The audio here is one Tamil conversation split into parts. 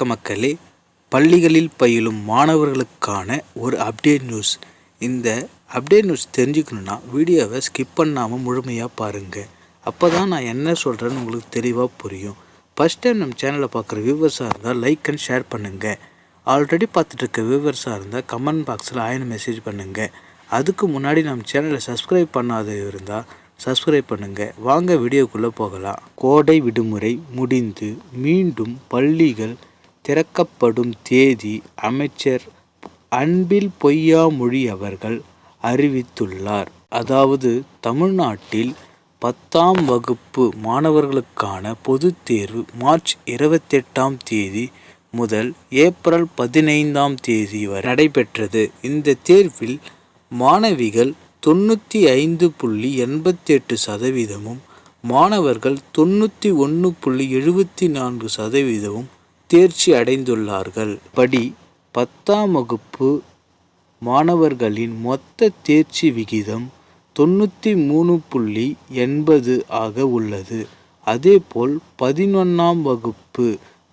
வணக்க மக்களே பள்ளிகளில் பயிலும் மாணவர்களுக்கான ஒரு அப்டேட் நியூஸ். இந்த அப்டேட் நியூஸ் தெரிஞ்சுக்கணுன்னா வீடியோவை ஸ்கிப் பண்ணாமல் முழுமையாக பாருங்கள் அப்போ தான் நான் என்ன சொல்கிறேன்னு உங்களுக்கு தெளிவாக புரியும். ஃபஸ்ட் டைம் நம்ம சேனலை பார்க்குற வியூவர்ஸாக இருந்தால் லைக் அண்ட் ஷேர் பண்ணுங்கள் ஆல்ரெடி பார்த்துட்டு இருக்க வியூவர்ஸாக இருந்தால் கமெண்ட் பாக்ஸில் ஆயிரம் மெசேஜ் பண்ணுங்கள் அதுக்கு முன்னாடி நம்ம சேனலை சப்ஸ்கிரைப் பண்ணாத இருந்தால் சப்ஸ்கிரைப் பண்ணுங்கள் வாங்க வீடியோக்குள்ளே போகலாம். கோடை விடுமுறை முடிந்து மீண்டும் பள்ளிகள் திறக்கப்படும் தேதி அமைச்சர் அன்பில் பொய்யாமொழி அவர்கள் அறிவித்துள்ளார். அதாவது தமிழ்நாட்டில் பத்தாம் வகுப்பு மாணவர்களுக்கான பொதுத் தேர்வு மார்ச் இருபத்தெட்டாம் தேதி முதல் ஏப்ரல் பதினைந்தாம் தேதி வரை நடைபெற்றது. இந்த தேர்வில் மாணவிகள் தொண்ணூற்றி ஐந்து புள்ளி எண்பத்தெட்டு சதவீதமும் மாணவர்கள் தொண்ணூற்றி ஒன்று புள்ளி எழுபத்தி நான்கு சதவீதமும் தேர்ச்சி அடைந்துள்ளார்கள். படி பத்தாம் வகுப்பு மாணவர்களின் மொத்த தேர்ச்சி விகிதம் தொண்ணூற்றி மூணு புள்ளி எண்பது ஆக உள்ளது. அதேபோல் பதினொன்றாம் வகுப்பு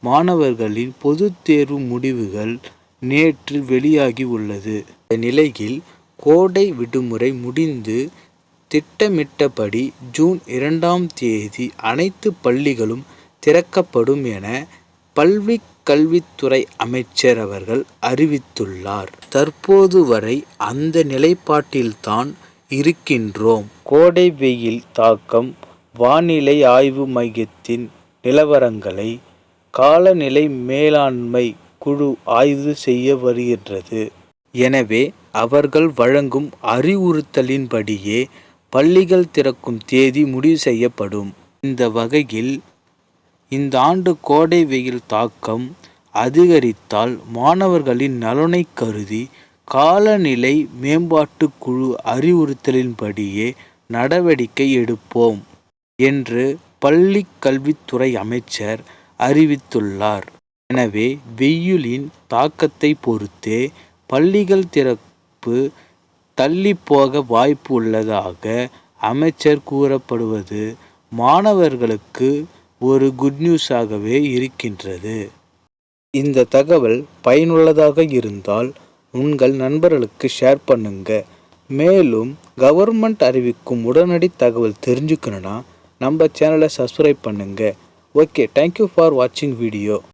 மாணவர்களின் பொதுத் தேர்வு முடிவுகள் நேற்று வெளியாகி உள்ளது. இந்த நிலையில் கோடை விடுமுறை முடிந்து திட்டமிட்டபடி ஜூன் இரண்டாம் தேதி அனைத்து பள்ளிகளும் திறக்கப்படும் என பல்வி கல்வித்துறை அமைச்சர் அவர்கள் அறிவித்துள்ளார். தற்போது வரை அந்த நிலைப்பாட்டில்தான் இருக்கின்றோம். கோடை வெயில் தாக்கம் வானிலை ஆய்வு மையத்தின் நிலவரங்களை காலநிலை மேலாண்மை குழு ஆய்வு செய்ய வருகின்றது. எனவே அவர்கள் வழங்கும் அறிவுறுத்தலின்படியே பள்ளிகள் திறக்கும் தேதி முடிவு செய்யப்படும். இந்த வகையில் இந்த ஆண்டு கோடை வெயில் தாக்கம் அதிகரித்தால் மாணவர்களின் நலனை கருதி காலநிலை மேம்பாட்டு குழு அறிவுறுத்தலின்படியே நடவடிக்கை எடுப்போம் என்று பள்ளி கல்வித்துறை அமைச்சர் அறிவித்துள்ளார். எனவே வெயிலின் தாக்கத்தை பொறுத்தே பள்ளிகள் திறப்பு தள்ளிப்போக வாய்ப்பு உள்ளதாக அமைச்சர் கூறப்படுவது மாணவர்களுக்கு ஒரு குட் நியூஸாகவே இருக்கின்றது. இந்த தகவல் பயனுள்ளதாக இருந்தால் உங்கள் நண்பர்களுக்கு ஷேர் பண்ணுங்க. மேலும் கவர்மெண்ட் அறிவிக்கும் உடனடி தகவல் தெரிஞ்சுக்கணுன்னா நம்ம சேனலை சப்ஸ்கிரைப் பண்ணுங்கள் ஓகே தேங்க்யூ ஃபார் வாட்சிங் வீடியோ